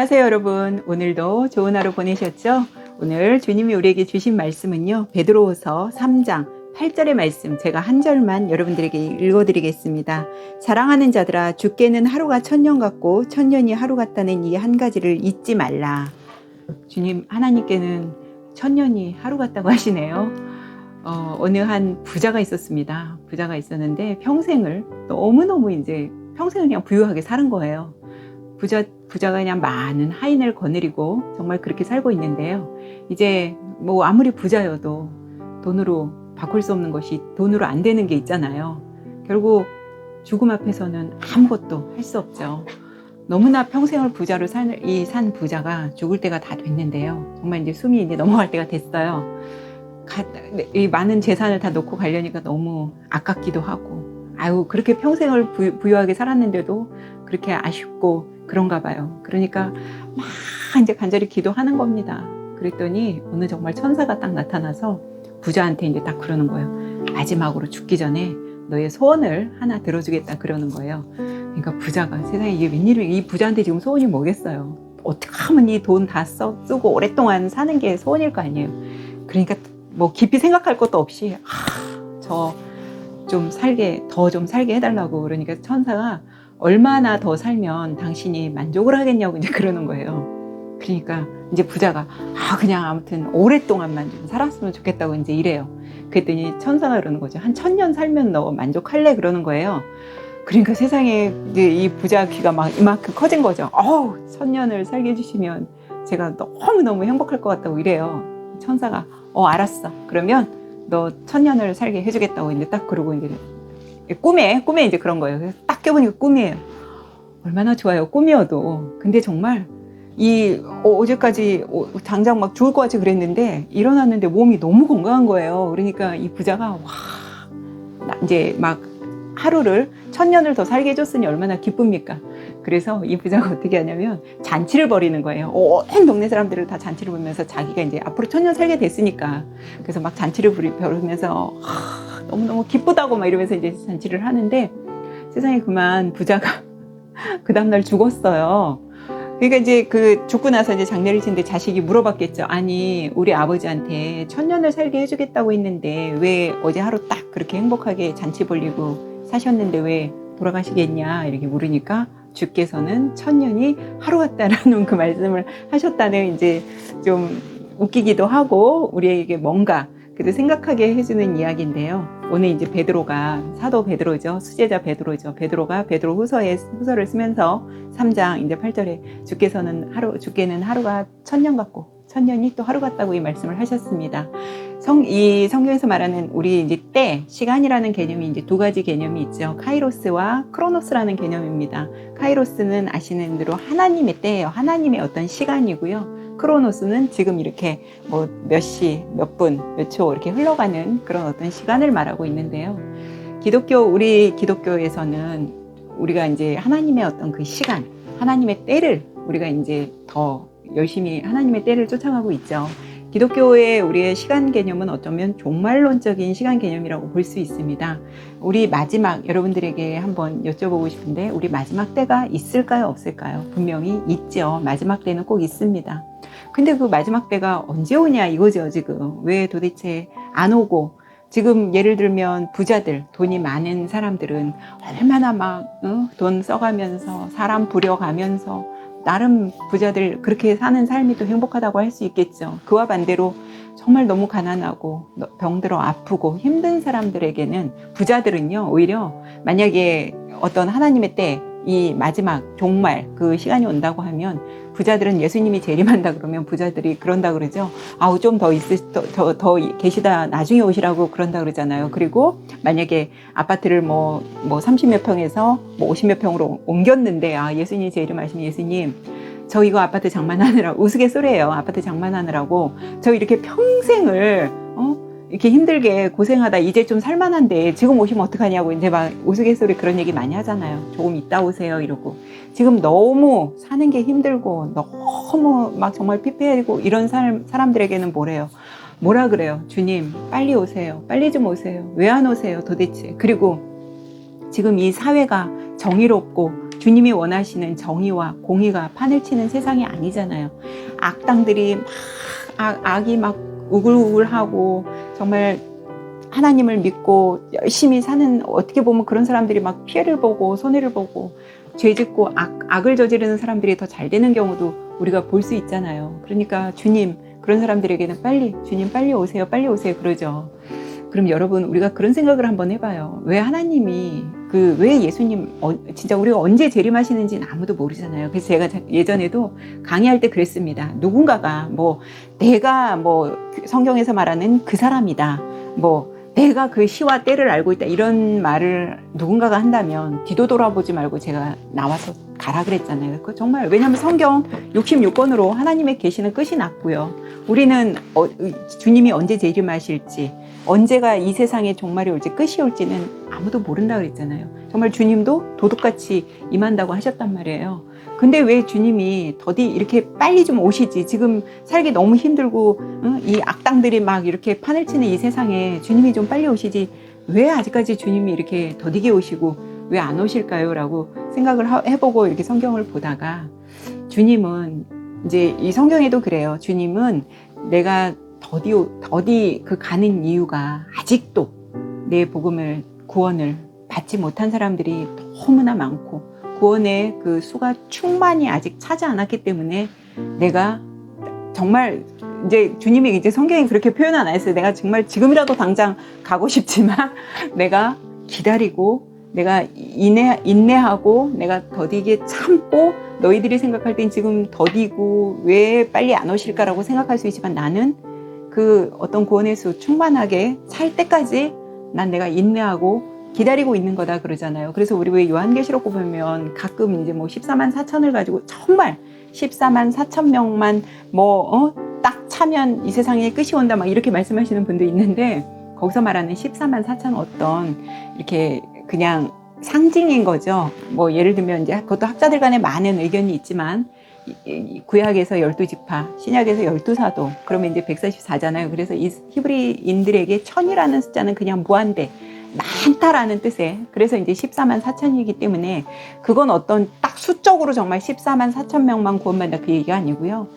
안녕하세요, 여러분. 오늘도 좋은 하루 보내셨죠? 오늘 주님이 우리에게 주신 말씀은요, 베드로후서 3장 8절의 말씀 제가 한 절만 여러분들에게 읽어 드리겠습니다. 사랑하는 자들아, 주께는 하루가 천년 같고 천년이 하루 같다는 이 한 가지를 잊지 말라. 주님 하나님께는 천년이 하루 같다고 하시네요. 어, 어느 한 부자가 있었습니다. 부자가 있었는데 평생을 너무너무 이제 평생을 그냥 부유하게 사는 거예요. 부자, 부자가 그냥 많은 하인을 거느리고 정말 그렇게 살고 있는데요. 이제 뭐 아무리 부자여도 돈으로 바꿀 수 없는 것이 돈으로 안 되는 게 있잖아요. 결국 죽음 앞에서는 아무것도 할 수 없죠. 너무나 평생을 부자로 산, 이 산 부자가 죽을 때가 다 됐는데요. 정말 이제 숨이 이제 넘어갈 때가 됐어요. 가, 이 많은 재산을 다 놓고 가려니까 너무 아깝기도 하고, 아유, 그렇게 평생을 부, 부유하게 살았는데도 그렇게 아쉽고 그런가 봐요. 그러니까 막 이제 간절히 기도하는 겁니다. 그랬더니 어느 정말 천사가 딱 나타나서 부자한테 이제 딱 그러는 거예요. 마지막으로 죽기 전에 너의 소원을 하나 들어주겠다 그러는 거예요. 그러니까 부자가 세상에 이게 웬일이야. 이 부자한테 지금 소원이 뭐겠어요. 어떻게 하면 이 돈다 쓰고 오랫동안 사는 게 소원일 거 아니에요. 그러니까 뭐 깊이 생각할 것도 없이 아, 저 좀 살게 더 좀 살게 해달라고 그러니까 천사가 얼마나 더 살면 당신이 만족을 하겠냐고 이제 그러는 거예요. 그러니까 이제 부자가 아 그냥 아무튼 오랫동안만 좀 살았으면 좋겠다고 이제 이래요. 그랬더니 천사가 그러는 거죠. 한 천년 살면 너 만족할래 그러는 거예요. 그러니까 세상에 이 부자 귀가 막 이만큼 커진 거죠. 어우 천년을 살게 해주시면 제가 너무 너무 행복할 것 같다고 이래요. 천사가 어 알았어. 그러면 너 천년을 살게 해주겠다고 이제 딱 그러고 이제 꿈에 꿈에 이제 그런 거예요. 그래서 딱 껴보니까 꿈이에요. 얼마나 좋아요. 꿈이어도. 근데 정말 이 어제까지 당장 막 죽을 것 같이 그랬는데 일어났는데 몸이 너무 건강한 거예요. 그러니까 이 부자가 와 이제 막 하루를 천년을 더 살게 해줬으니 얼마나 기쁩니까? 그래서 이 부자가 어떻게 하냐면 잔치를 벌이는 거예요. 온 동네 사람들을 다 잔치를 벌면서 자기가 이제 앞으로 천년 살게 됐으니까 그래서 막 잔치를 벌이면서 너무너무 기쁘다고 막 이러면서 이제 잔치를 하는데 세상에 그만 부자가 그 다음날 죽었어요. 그러니까 이제 그 죽고 나서 이제 장례를 치는데 자식이 물어봤겠죠. 아니, 우리 아버지한테 천년을 살게 해주겠다고 했는데 왜 어제 하루 딱 그렇게 행복하게 잔치 벌리고 사셨는데 왜 돌아가시겠냐 이렇게 물으니까 주께서는 천년이 하루 같다라는 그 말씀을 하셨다는 이제 좀 웃기기도 하고 우리에게 뭔가 그래도 생각하게 해주는 이야기인데요. 오늘 이제 베드로가 사도 베드로죠. 수제자 베드로죠. 베드로가 베드로 후서에 후서를 쓰면서 3장 이제 8절에 주께서는 하루 주께는 하루가 천년 같고 천년이 또 하루 같다고 이 말씀을 하셨습니다. 성, 이 성경에서 말하는 우리 이제 때, 시간이라는 개념이 이제 두 가지 개념이 있죠. 카이로스와 크로노스라는 개념입니다. 카이로스는 아시는 대로 하나님의 때예요. 하나님의 어떤 시간이고요. 크로노스는 지금 이렇게 뭐 몇 시, 몇 분, 몇 초 이렇게 흘러가는 그런 어떤 시간을 말하고 있는데요. 기독교, 우리 기독교에서는 우리가 이제 하나님의 어떤 그 시간, 하나님의 때를 우리가 이제 더 열심히 하나님의 때를 쫓아가고 있죠. 기독교의 우리의 시간 개념은 어쩌면 종말론적인 시간 개념이라고 볼 수 있습니다. 우리 마지막 여러분들에게 한번 여쭤보고 싶은데 우리 마지막 때가 있을까요 없을까요? 분명히 있죠. 마지막 때는 꼭 있습니다. 근데 그 마지막 때가 언제 오냐 이거죠 지금 왜 도대체 안 오고 지금 예를 들면 부자들 돈이 많은 사람들은 얼마나 막돈 어? 써가면서 사람 부려가면서 나름 부자들 그렇게 사는 삶이 또 행복하다고 할 수 있겠죠. 그와 반대로 정말 너무 가난하고 병들어 아프고 힘든 사람들에게는 부자들은요 오히려 만약에 어떤 하나님의 때 이 마지막 종말 그 시간이 온다고 하면 부자들은 예수님이 재림한다 그러면 부자들이 그런다 그러죠. 아우 좀 더 있을 더, 더, 더 계시다 나중에 오시라고 그런다 그러잖아요. 그리고 만약에 아파트를 뭐뭐 뭐 30몇 평에서 뭐 50몇 평으로 옮겼는데 아 예수님이 재림하시면 예수님 저 이거 아파트 장만하느라 우스갯소리예요. 아파트 장만하느라고 저 이렇게 평생을 어? 이렇게 힘들게 고생하다 이제 좀 살만한데 지금 오시면 어떡하냐고 이제 막 우스갯소리 그런 얘기 많이 하잖아요. 조금 이따 오세요 이러고 지금 너무 사는 게 힘들고 너무 막 정말 피폐하고 이런 사람, 사람들에게는 뭐래요? 뭐라 그래요? 주님 빨리 오세요. 빨리 좀 오세요. 왜 안 오세요 도대체? 그리고 지금 이 사회가 정의롭고 주님이 원하시는 정의와 공의가 판을 치는 세상이 아니잖아요. 악당들이 막 악, 악이 막 우글우글하고 정말 하나님을 믿고 열심히 사는 어떻게 보면 그런 사람들이 막 피해를 보고 손해를 보고 죄 짓고 악, 악을 저지르는 사람들이 더 잘 되는 경우도 우리가 볼 수 있잖아요. 그러니까 주님 그런 사람들에게는 빨리 주님 빨리 오세요 빨리 오세요 그러죠. 그럼 여러분 우리가 그런 생각을 한번 해봐요. 왜 하나님이 그 왜 예수님 어, 진짜 우리가 언제 재림하시는지는 아무도 모르잖아요. 그래서 제가 예전에도 강의할 때 그랬습니다. 누군가가 뭐 내가 뭐 성경에서 말하는 그 사람이다. 뭐 내가 그 시와 때를 알고 있다 이런 말을 누군가가 한다면 뒤도 돌아보지 말고 제가 나와서 가라 그랬잖아요. 그 정말 왜냐하면 성경 66권으로 하나님의 계시는 끝이 났고요. 우리는 어, 주님이 언제 재림하실지 언제가 이 세상에 종말이 올지 끝이 올지는 아무도 모른다 그랬잖아요. 정말 주님도 도둑같이 임한다고 하셨단 말이에요. 근데 왜 주님이 더디 이렇게 빨리 좀 오시지? 지금 살기 너무 힘들고 응? 이 악당들이 막 이렇게 판을 치는 이 세상에 주님이 좀 빨리 오시지? 왜 아직까지 주님이 이렇게 더디게 오시고 왜 안 오실까요? 라고 생각을 해보고 이렇게 성경을 보다가 주님은 이제 이 성경에도 그래요. 주님은 내가 더디 더디 그 가는 이유가 아직도 내 복음을 구원을 받지 못한 사람들이 너무나 많고 구원의 그 수가 충만히 아직 차지 않았기 때문에 내가 정말 이제 주님이 이제 성경이 그렇게 표현 안 했어요. 내가 정말 지금이라도 당장 가고 싶지만 내가 기다리고 내가 인내, 인내하고 내가 더디게 참고 너희들이 생각할 땐 지금 더디고 왜 빨리 안 오실까라고 생각할 수 있지만 나는 그 어떤 구원의 수 충만하게 살 때까지 난 내가 인내하고 기다리고 있는 거다 그러잖아요. 그래서 우리 왜 요한계시록 보면 가끔 이제 뭐 14만 4천을 가지고 정말 14만 4천 명만 뭐딱 어? 차면 이 세상에 끝이 온다 막 이렇게 말씀하시는 분도 있는데 거기서 말하는 14만 4천 어떤 이렇게 그냥 상징인 거죠. 뭐 예를 들면 이제 그것도 학자들 간에 많은 의견이 있지만 구약에서 12지파, 신약에서 12사도, 그러면 이제 144잖아요. 그래서 이 히브리인들에게 천이라는 숫자는 그냥 무한대, 많다라는 뜻에, 그래서 이제 14만 4천이기 때문에 그건 어떤 딱 수적으로 정말 14만 4천 명만 구원받는다 그 얘기가 아니고요.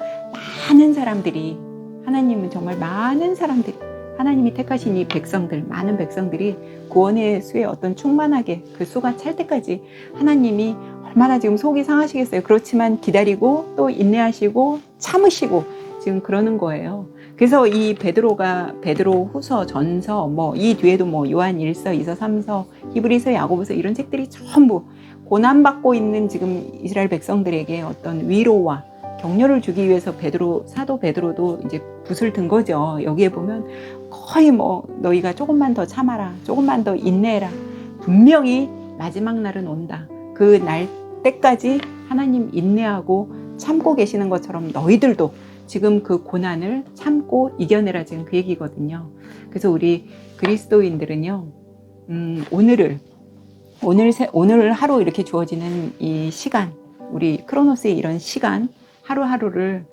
많은 사람들이, 하나님은 정말 많은 사람들이, 하나님이 택하신 이 백성들, 많은 백성들이 구원의 수에 어떤 충만하게 그 수가 찰 때까지 하나님이 얼마나 지금 속이 상하시겠어요. 그렇지만 기다리고 또 인내하시고 참으시고 지금 그러는 거예요. 그래서 이 베드로가 베드로 후서 전서 뭐 이 뒤에도 뭐 요한 1서, 2서, 3서, 히브리서, 야고보서 이런 책들이 전부 고난 받고 있는 지금 이스라엘 백성들에게 어떤 위로와 격려를 주기 위해서 베드로 사도 베드로도 이제 붓을 든 거죠. 여기에 보면 거의 뭐 너희가 조금만 더 참아라. 조금만 더 인내해라. 분명히 마지막 날은 온다. 그날 때까지 하나님 인내하고 참고 계시는 것처럼 너희들도 지금 그 고난을 참고 이겨내라 지금 그 얘기거든요. 그래서 우리 그리스도인들은요, 음, 오늘을 오늘 오늘 하루 이렇게 주어지는 이 시간, 우리 크로노스의 이런 시간 하루하루를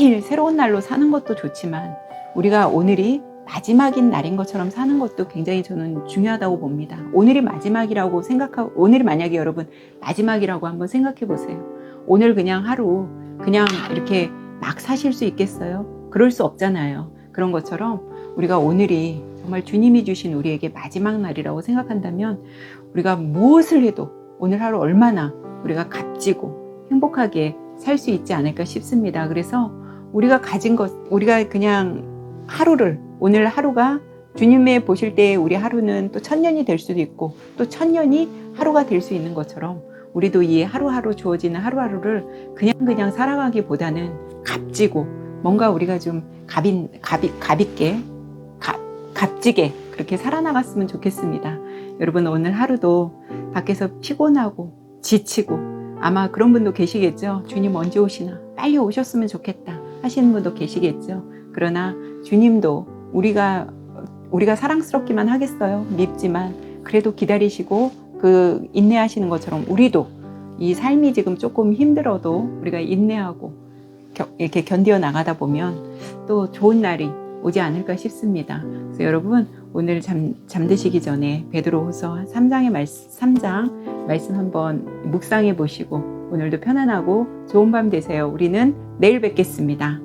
매일 새로운 날로 사는 것도 좋지만 우리가 오늘이 마지막인 날인 것처럼 사는 것도 굉장히 저는 중요하다고 봅니다. 오늘이 마지막이라고 생각하고, 오늘이 만약에 여러분 마지막이라고 한번 생각해 보세요. 오늘 그냥 하루, 그냥 이렇게 막 사실 수 있겠어요? 그럴 수 없잖아요. 그런 것처럼 우리가 오늘이 정말 주님이 주신 우리에게 마지막 날이라고 생각한다면 우리가 무엇을 해도 오늘 하루 얼마나 우리가 값지고 행복하게 살 수 있지 않을까 싶습니다. 그래서 우리가 가진 것, 우리가 그냥 하루를 오늘 하루가 주님의 보실 때 우리 하루는 또 천년이 될 수도 있고 또 천년이 하루가 될 수 있는 것처럼 우리도 이 하루하루 주어지는 하루하루를 그냥 그냥 살아가기보다는 값지고 뭔가 우리가 좀 값인 값이 값 값지게 그렇게 살아나갔으면 좋겠습니다. 여러분 오늘 하루도 밖에서 피곤하고 지치고 아마 그런 분도 계시겠죠. 주님 언제 오시나 빨리 오셨으면 좋겠다 하시는 분도 계시겠죠. 그러나 주님도 우리가 우리가 사랑스럽기만 하겠어요. 밉지만 그래도 기다리시고 그 인내하시는 것처럼 우리도 이 삶이 지금 조금 힘들어도 우리가 인내하고 겨, 이렇게 견디어 나가다 보면 또 좋은 날이 오지 않을까 싶습니다. 그래서 여러분 오늘 잠, 잠드시기 전에 베드로후서 3장의 말씀, 3장 말씀 한번 묵상해 보시고 오늘도 편안하고 좋은 밤 되세요. 우리는 내일 뵙겠습니다.